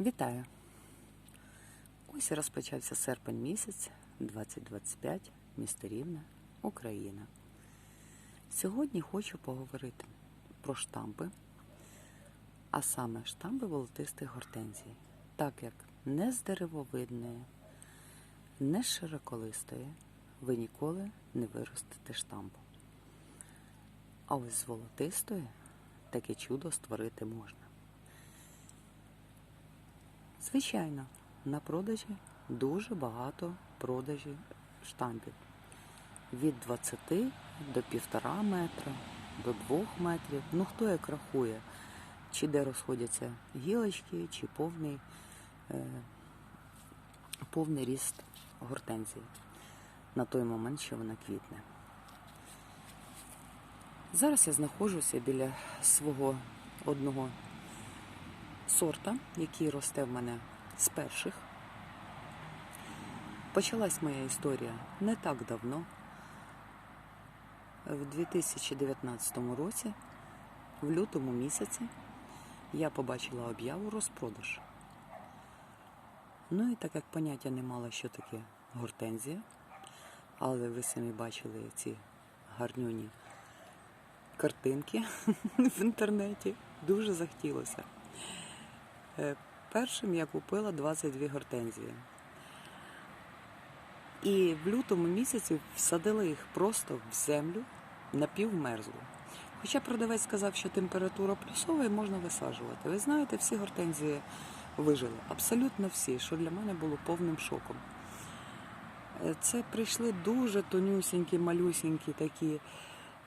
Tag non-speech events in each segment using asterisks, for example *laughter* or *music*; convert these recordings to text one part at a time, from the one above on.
Вітаю! Ось і розпочався серпень місяць 2025, місто Рівне, Україна. Сьогодні хочу поговорити про штампи, а саме штампи волотистих гортензій, так як не з деревовидної, не з широколистої ви ніколи не виростете штампу. А ось з волотистої таке чудо створити можна. Звичайно, на продажі дуже багато продажі штампів. Від 20 до 1,5 метра, до 2 метрів. Ну хто як рахує, чи де розходяться гілочки, чи повний, е, повний ріст гортензії на той момент, що вона квітне. Зараз я знаходжуся біля свого одного сорта, який росте в мене з перших. Почалась моя історія не так давно, в 2019 році, в лютому місяці, я побачила об'яву розпродаж. Ну і так як поняття не мала, що таке гортензія, але ви самі бачили ці гарнюні картинки *laughs* в інтернеті, дуже захотілося. Е, Першим я купила 22 гортензії. І в лютому місяці всадила їх просто в землю напівмерзлу. Хоча продавець сказав, що температура плюсова і можна висаджувати. Ви знаєте, всі гортензії вижили. Абсолютно всі, що для мене було повним шоком. Е, Це прийшли дуже тонюсінькі, малюсінькі такі.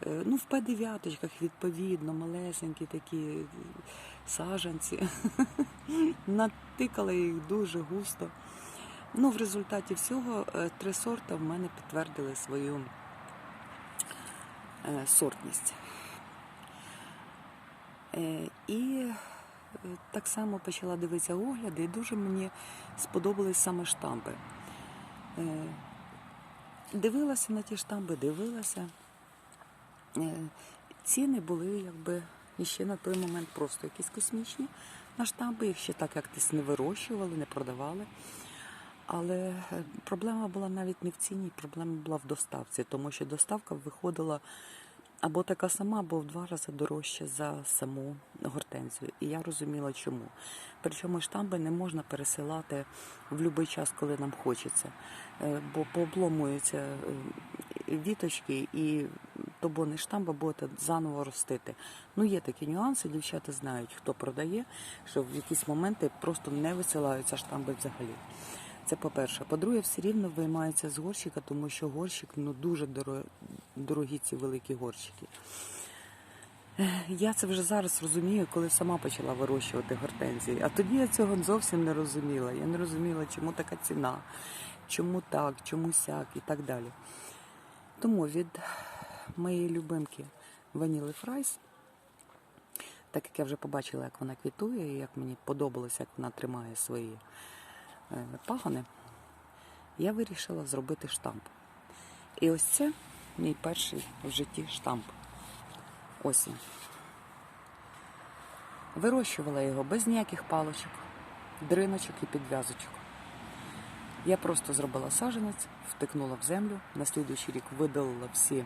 Е, Ну, в П9 відповідно, малесенькі такі саженці. *laughs* Натикала їх дуже густо. Ну, в результаті всього е, три сорта в мене підтвердили свою е, сортність. Е, І е, так само почала дивитися огляди, і дуже мені сподобались саме штампи. Е, Дивилася на ті штампи, дивилася. Е, Ціни були якби ще на той момент просто якісь космічні на штампи, їх ще так як десь не вирощували, не продавали. Але е, проблема була навіть не в ціні, проблема була в доставці, тому що доставка виходила або така сама, або в два рази дорожче за саму гортензію. І я розуміла, чому. Причому штамби не можна пересилати в будь-який час, коли нам хочеться, Е, бо пообломуються віточки і то не штамба будете заново ростити. Ну, є такі нюанси, дівчата знають, хто продає, що в якісь моменти просто не висилаються штамби взагалі. Це по-перше. По-друге, все рівно виймається з горщика, тому що горщик ну дуже доро- дорогі ці великі горщики. Я це вже зараз розумію, коли сама почала вирощувати гортензії. А тоді я цього зовсім не розуміла. Я не розуміла, чому така ціна, чому так, чому сяк і так далі. Тому від моєї любимки Ваніли Фрайс, так як я вже побачила, як вона квітує, і як мені подобалося, як вона тримає свої е, пагони, я вирішила зробити штамп. І ось це мій перший в житті штамп. Ось. Вирощувала його без ніяких палочок, дриночок і підв'язочок. Я просто зробила саженець, втикнула в землю, на слідуючий рік видалила всі,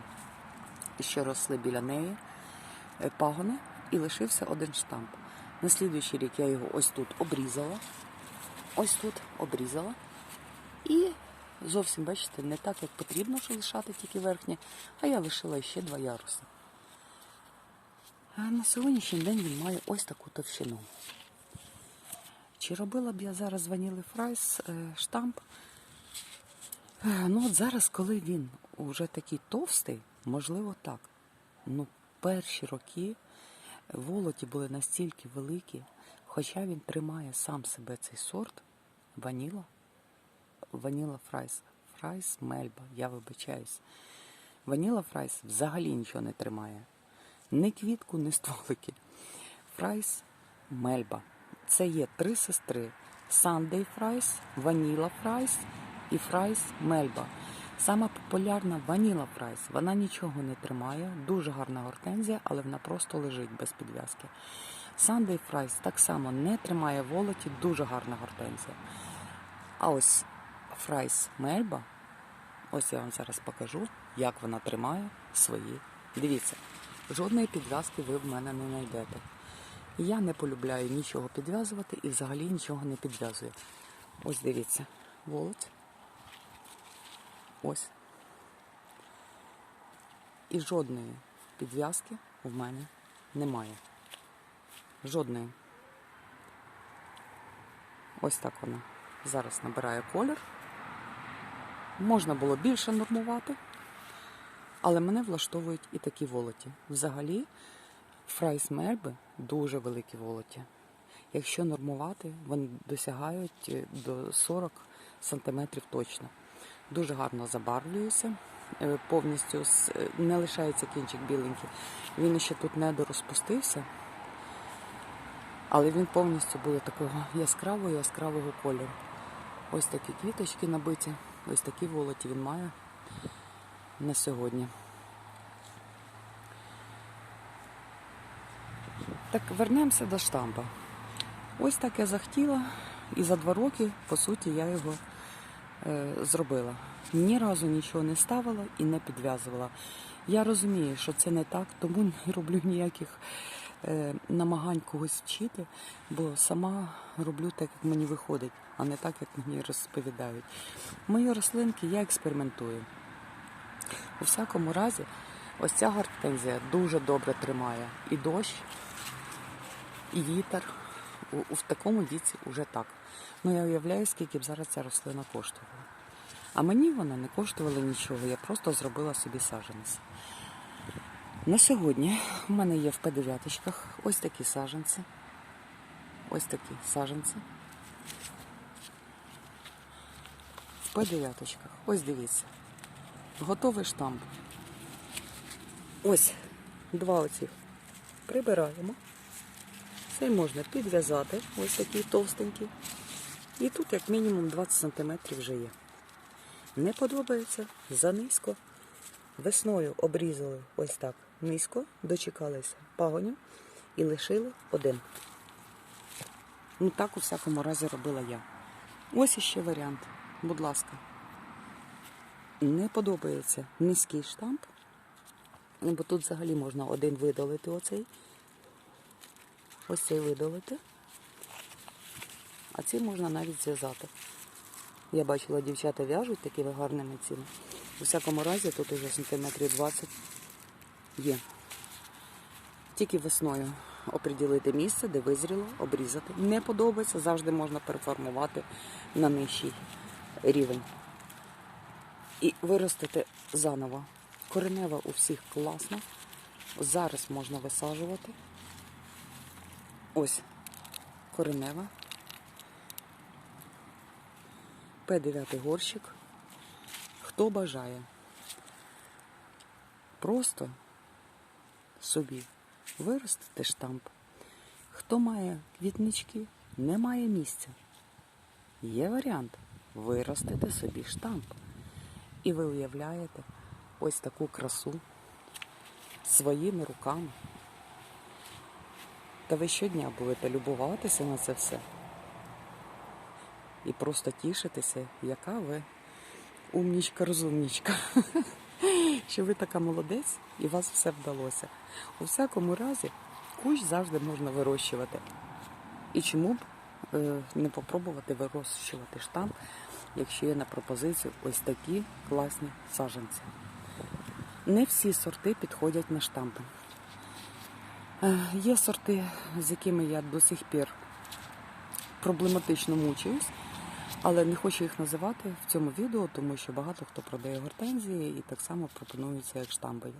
що росли біля неї, е, пагони, і лишився один штамп. На слідуючий рік я його ось тут обрізала, ось тут обрізала. І зовсім, бачите, не так, як потрібно, що лишати тільки верхнє, а я лишила ще два яруси. А на сьогоднішній день він має ось таку товщину. Чи робила б я зараз ваніли фрайс е, штамп? Е, Ну от зараз, коли він уже такий товстий, можливо так. Ну, перші роки волоті були настільки великі, хоча він тримає сам себе цей сорт ваніла, ваніла фрайс, фрайс мельба, я вибачаюсь. Ваніла фрайс взагалі нічого не тримає. Ні квітку, ні стволики. Фрайс мельба. Це є три сестри: Сандей Фрайс, Ваніла Фрайс і Фрайс Мельба. Сама популярна Ваніла Фрайс. Вона нічого не тримає, дуже гарна гортензія, але вона просто лежить без підв'язки. Sunday Fries так само не тримає волоті, дуже гарна гортензія. А ось Фрайс Мельба, ось я вам зараз покажу, як вона тримає свої. Дивіться, жодної підв'язки ви в мене не знайдете. Я не полюбляю нічого підв'язувати і взагалі нічого не підв'язую. Ось дивіться, волоть. Ось. І жодної підв'язки в мене немає. Жодної. Ось так вона зараз набирає колір. Можна було більше нормувати, але мене влаштовують і такі волоті. Взагалі, фрайс мельби дуже великі волоті. Якщо нормувати, вони досягають е, до 40 сантиметрів точно. Дуже гарно забарвлююся, е, повністю е, не лишається кінчик біленький. Він ще тут не дорозпустився, але він повністю буде такого яскравого яскравого кольору. Ось такі квіточки набиті, ось такі волоті він має на сьогодні. Так вернемося до штампа. Ось так я захотіла, і за два роки, по суті, я його е, зробила. Ні разу нічого не ставила і не підв'язувала. Я розумію, що це не так, тому *laughs* не роблю ніяких е, намагань когось вчити, бо сама роблю так, як мені виходить, а не так, як мені розповідають. Мої рослинки я експериментую. У всякому разі, ось ця гортензія дуже добре тримає і дощ, і вітер. У, у в такому віці вже так. Ну я уявляю, скільки б зараз ця рослина коштувала. А мені вона не коштувала нічого, я просто зробила собі саджанець. На сьогодні в мене є в П9 ось такі саджанці. Ось такі саджанці. В П9. Ось дивіться. Готовий штамп. Ось два оцих прибираємо. Цей можна підв'язати, ось такий товстенький. І тут як мінімум 20 см вже є. Не подобається занизько. Весною обрізали ось так низько, дочекалися пагоню і лишили один. Ну так у всякому разі робила я. Ось іще варіант. Будь ласка. Не подобається низький штамп, бо тут взагалі можна один видалити оцей. Ось цей видалити. А ці можна навіть зв'язати. Я бачила, дівчата в'яжуть такими гарними цими. У всякому разі, тут уже сантиметрів 20 є. Тільки весною оприділити місце, де визріло, обрізати. Не подобається, завжди можна переформувати на нижчий рівень. І виростити заново. Коренева у всіх класна. Зараз можна висаджувати. Ось коренева. П9 горщик. Хто бажає просто собі виростити штамп. Хто має квітнички, не має місця. Є варіант виростити собі штамп. І ви уявляєте ось таку красу своїми руками. Та ви щодня будете любуватися на це все. І просто тішитися, яка ви умнічка-розумнічка. *laughs* Що ви така молодець і вас все вдалося. У всякому разі, кущ завжди можна вирощувати. І чому б е, не попробувати вирощувати штамп, якщо є на пропозицію ось такі класні саджанці. Не всі сорти підходять на штампи. Е, Є сорти, з якими я до сих пір проблематично мучаюсь, але не хочу їх називати в цьому відео, тому що багато хто продає гортензії і так само пропонуються як штамбові.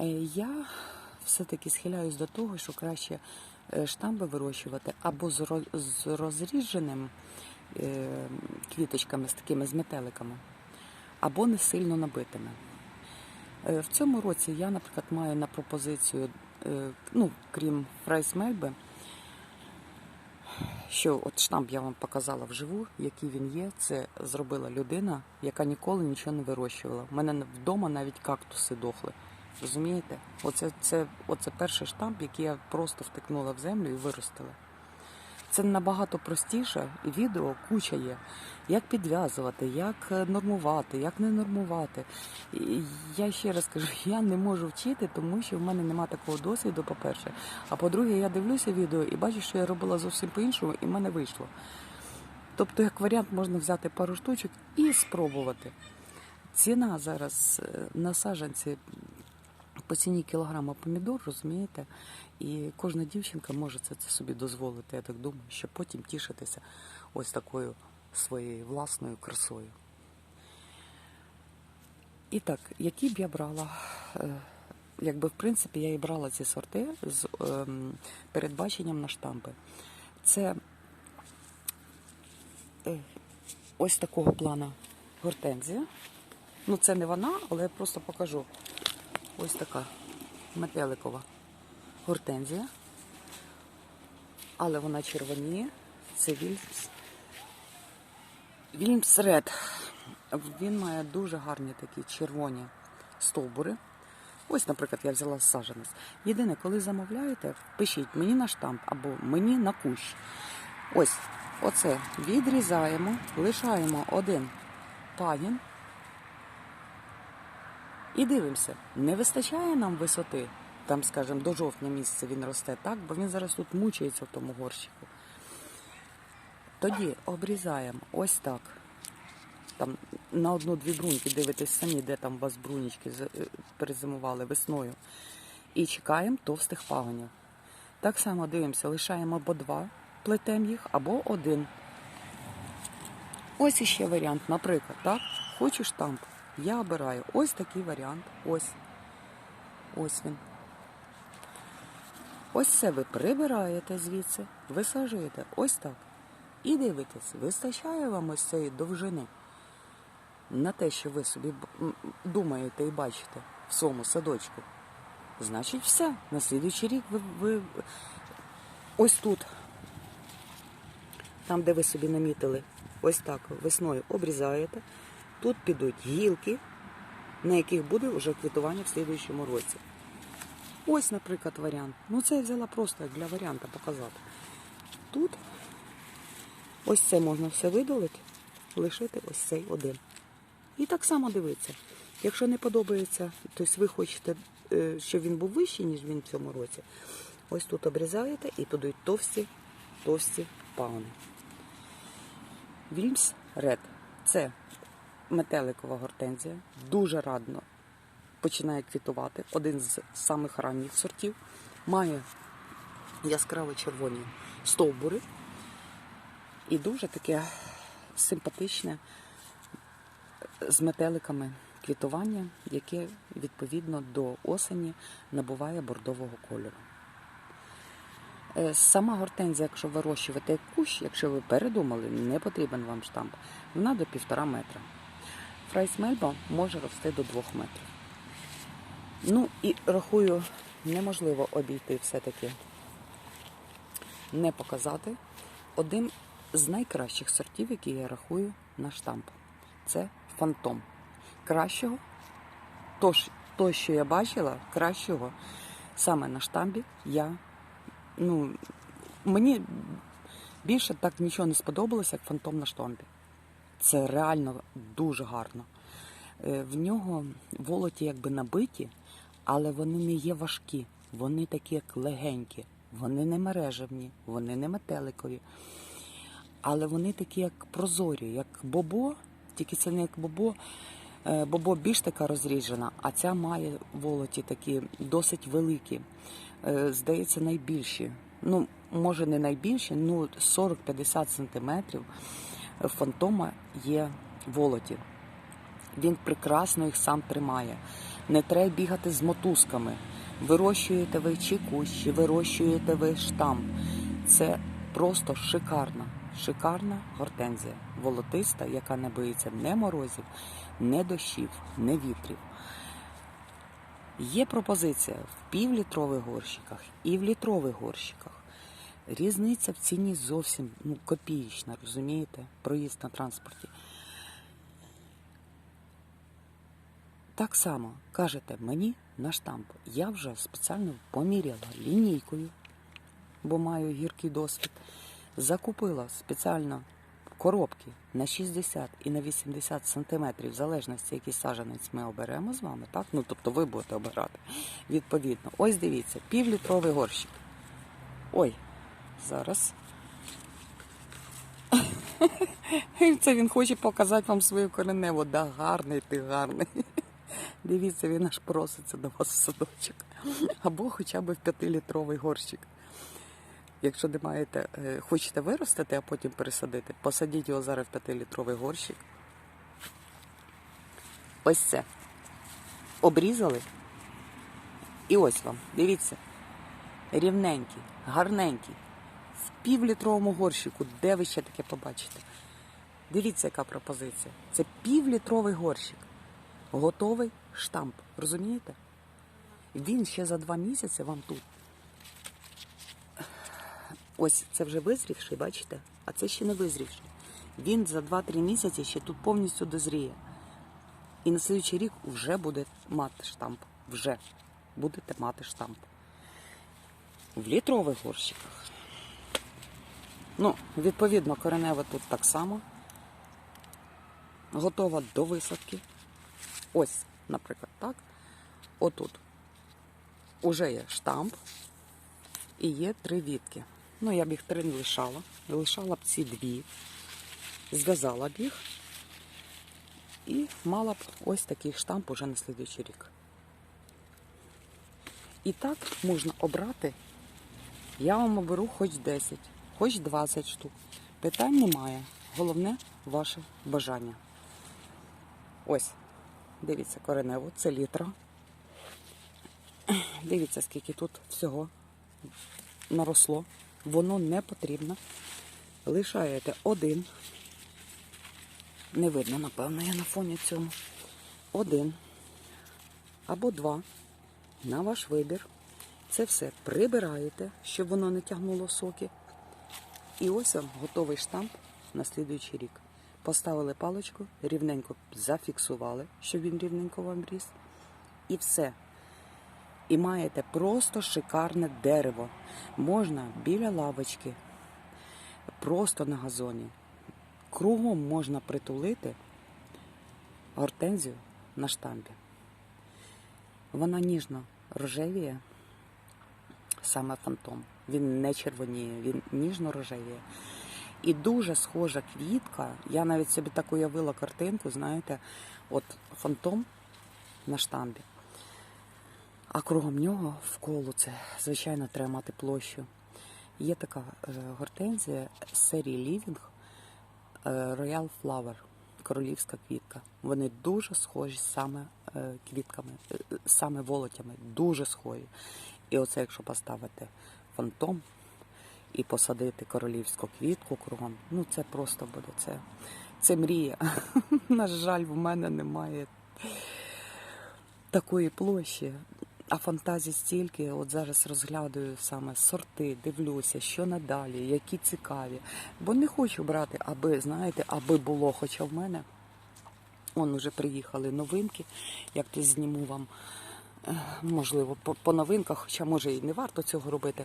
Е, Я все-таки схиляюсь до того, що краще е, штамби вирощувати або з ро- розріженим квіточками, з такими з метеликами, або не сильно набитими. Е, В цьому році я, наприклад, маю на пропозицію, е, ну, крім Фрайс Мельби, що от штамп я вам показала вживу, який він є. Це зробила людина, яка ніколи нічого не вирощувала. У мене вдома навіть кактуси дохли. Розумієте? Оце, це, оце перший штамп, який я просто втикнула в землю і виростила. Це набагато простіше, відео куча є. Як підв'язувати, як е, нормувати, як не нормувати. І Я ще раз кажу, *laughs* я не можу вчити, тому що в мене немає такого досвіду, по-перше. А по-друге, я дивлюся відео і бачу, що я робила зовсім по-іншому, і в мене вийшло. Тобто, як варіант, можна взяти пару штучок і спробувати. Ціна зараз е, на саджанці по ціні кілограма помідор, розумієте? І кожна дівчинка може це, це собі дозволити, я так думаю, щоб потім тішитися ось такою своєю власною красою. І так, які б я брала? Е, Якби в принципі я і брала ці сорти з ем, передбаченням на штампи. Це е, ось такого плана гортензія. Ну, це не вона, але я просто покажу. Ось така метеликова гортензія. Але вона червоніє. Це Вільмс. Вільмс Ред. Він має дуже гарні такі червоні стовбури. Ось, наприклад, я взяла саджанець. Єдине, коли замовляєте, пишіть мені на штамп або мені на кущ. Ось, оце відрізаємо, лишаємо один пагін. І дивимося, не вистачає нам висоти, там, скажімо, до жовтня місяця він росте, так, бо він зараз тут мучається в тому горщику. Тоді обрізаємо ось так. Там на одну-дві бруньки дивитесь самі, де там у вас брунічки е, перезимували весною. І чекаємо товстих пагонів. Так само дивимося, лишаємо або два, плетемо їх, або один. Ось іще варіант, наприклад, так? Хочу штамп. Я обираю ось такий варіант. Ось. Ось він. Ось це ви прибираєте звідси, висаджуєте ось так. І дивитесь, вистачає вам ось цієї довжини на те, що ви собі думаєте і бачите в своєму садочку. Значить, все. На слідуючий рік ви, ви ось тут, там, де ви собі намітили, ось так весною обрізаєте. Тут підуть гілки, на яких буде вже квітування в слідуючому році. Ось, наприклад, варіант. Ну, це я взяла просто для варіанта показати. Тут ось це можна все видалити, лишити ось цей один. І так само дивитися. Якщо не подобається, тобто ви хочете, е, щоб він був вищий, ніж він в цьому році, ось тут обрізаєте і підуть товсті, товсті пагони. Вільмс Ред це метеликова гортензія, дуже радно починає квітувати. Один з самих ранніх сортів. Має яскраво червоні стовбури і дуже таке симпатичне з метеликами квітування, яке відповідно до осені набуває бордового кольору. Е, Сама гортензія, якщо вирощувати кущ, якщо ви передумали, не потрібен вам штамп, вона до півтора метра. Фрайс Мельба може рости до двох метрів. Ну і рахую, неможливо обійти все-таки не показати один з найкращих сортів, які я рахую на штамп. Це фантом. Кращого, то, то, що я бачила, кращого саме на штампі я. Ну, мені більше так нічого не сподобалося, як фантом на штампі. Це реально дуже гарно. Е, В нього волоті якби набиті, але вони не є важкі. Вони такі, як легенькі. Вони не мережевні, вони не метеликові. Але вони такі, як прозорі, як бобо, тільки це не як бобо. Е, Бобо більш така розріджена, а ця має волоті такі досить великі. Е, Здається, найбільші. Ну, може, не найбільші, ну 40-50 сантиметрів фантома є волоті. Він прекрасно їх сам тримає. Не треба бігати з мотузками. Вирощуєте ви чи кущ, чи вирощуєте ви штамп. Це просто шикарна, шикарна гортензія, волотиста, яка не боїться не морозів, не дощів, не вітрів. Є пропозиція в півлітрових горщиках і в літрових горщиках. Різниця в ціні зовсім ну, копієчна, розумієте? Проїзд на транспорті. Так само кажете мені на штамп. Я вже спеціально поміряла лінійкою, бо маю гіркий досвід. Закупила спеціально коробки на 60 і на 80 сантиметрів, в залежності, який сажанець ми оберемо з вами, так? Ну, тобто ви будете обирати. Відповідно, ось дивіться, півлітровий горщик. Ой, зараз. *laughs* Це він хоче показати вам свою кореневу. Да, гарний ти гарний. Дивіться, він аж проситься до вас в садочок. *laughs* Або хоча б в п'ятилітровий горщик. Якщо не маєте, е, хочете виростити, а потім пересадити, посадіть його зараз в п'ятилітровий горщик. Ось це. Обрізали. І ось вам, дивіться. Рівненький, гарненький. В півлітровому горщику, де ви ще таке побачите? Дивіться, яка пропозиція. Це півлітровий горщик. Готовий штамп. Розумієте? Він ще за два місяці вам тут. Ось це вже визрівший, бачите? А це ще не визрівший. Він за 2-3 місяці ще тут повністю дозріє. І на слідчий рік вже буде мати штамп. Вже будете мати штамп. В літрових горщиках. Ну, відповідно, коренева тут так само. Готова до висадки. Ось, наприклад, так. Отут. Уже є штамп і є три вітки. Ну, я б їх три не лишала. Лишала б ці дві, зв'язала б їх і мала б ось такий штамп уже на слідуючий рік. І так можна обрати. Я вам оберу хоч 10, хоч 20 штук. Питань немає. Головне ваше бажання. Ось, дивіться, коренево, це літра. Дивіться, скільки тут всього наросло. Воно не потрібно. Лишаєте один. Не видно, напевно, я на фоні цьому. Один або два на ваш вибір. Це все прибираєте, щоб воно не тягнуло соки. І ось вам готовий штамп на слідуючий рік. Поставили паличку, рівненько зафіксували, щоб він рівненько вам ріс. І все. І маєте просто шикарне дерево. Можна біля лавочки, просто на газоні. Кругом можна притулити гортензію на штампі. Вона ніжно рожевіє, саме фантом. Він не червоніє, він ніжно рожевіє. І дуже схожа квітка. Я навіть собі так уявила картинку, знаєте, от фантом на штампі. А кругом нього в колу це, звичайно, треба мати площу. Є така е, гортензія з серії Living е, Royal Flower, королівська квітка. Вони дуже схожі саме е, квітками, саме волотями, дуже схожі. І оце, якщо поставити фантом і посадити королівську квітку кругом, ну це просто буде це, це мрія. *laughs* На жаль, в мене немає такої площі. А фантазій стільки, от зараз розглядаю саме сорти, дивлюся, що надалі, які цікаві. Бо не хочу брати, аби, знаєте, аби було. Хоча в мене он уже приїхали новинки, як то зніму вам, е, можливо, по, по новинках, хоча може і не варто цього робити.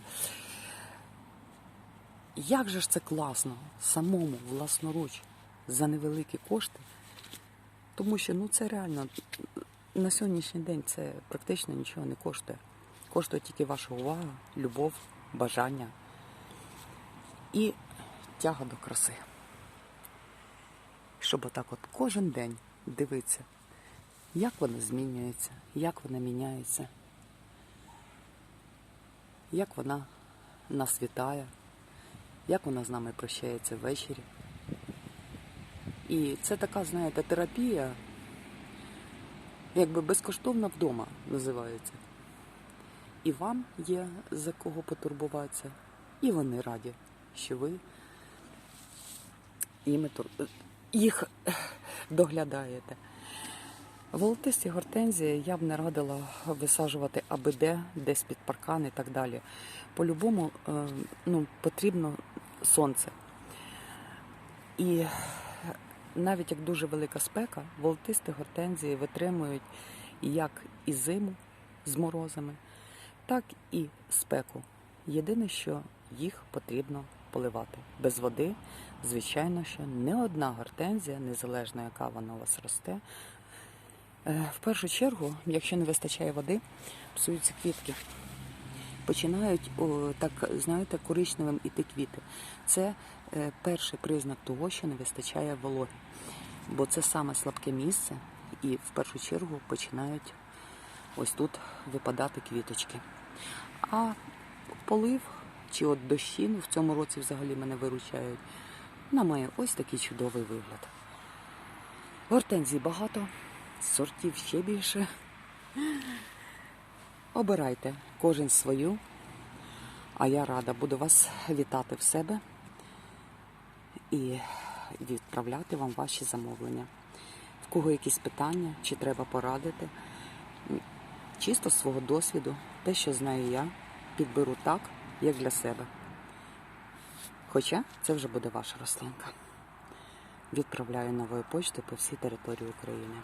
Як же ж це класно самому власноруч за невеликі кошти, тому що ну це реально на сьогоднішній день це практично нічого не коштує. Коштує тільки ваша увага, любов, бажання і тяга до краси. Щоб отак от кожен день дивитися, як вона змінюється, як вона міняється, як вона нас вітає, як вона з нами прощається ввечері. І це така, знаєте, терапія якби безкоштовно вдома називається. І вам є за кого потурбуватися, і вони раді, що ви їх доглядаєте. Волотисті гортензії я б не радила висаджувати аби де, десь під паркан і так далі. По-любому е, ну, потрібно сонце. І навіть як дуже велика спека, волотисті гортензії витримують як і зиму з морозами, так і спеку. Єдине, що їх потрібно поливати. Без води, звичайно, що не одна гортензія, незалежно яка вона у вас росте. Е, В першу чергу, якщо не вистачає води, псуються квітки. Починають так, знаєте, коричневим іти квіти. Це е, перший признак того, що не вистачає вологи. Бо це саме слабке місце, і в першу чергу починають ось тут випадати квіточки. А полив чи от дощі, ну в цьому році взагалі мене виручають, вона має ось такий чудовий вигляд. Гортензій багато, сортів ще більше. Обирайте кожен свою, а я рада буду вас вітати в себе і відправляти вам ваші замовлення. В кого якісь питання, чи треба порадити, чисто свого досвіду, те, що знаю я, підберу так, як для себе. Хоча це вже буде ваша рослинка. Відправляю новою почтою по всій території України.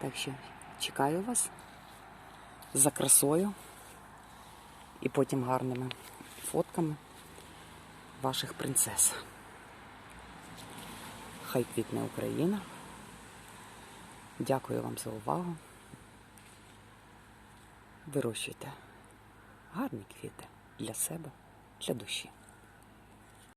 Так що чекаю вас за красою і потім гарними фотками ваших принцес. Хай квітне Україна. Дякую вам за увагу. Вирощуйте гарні квіти для себе, для душі.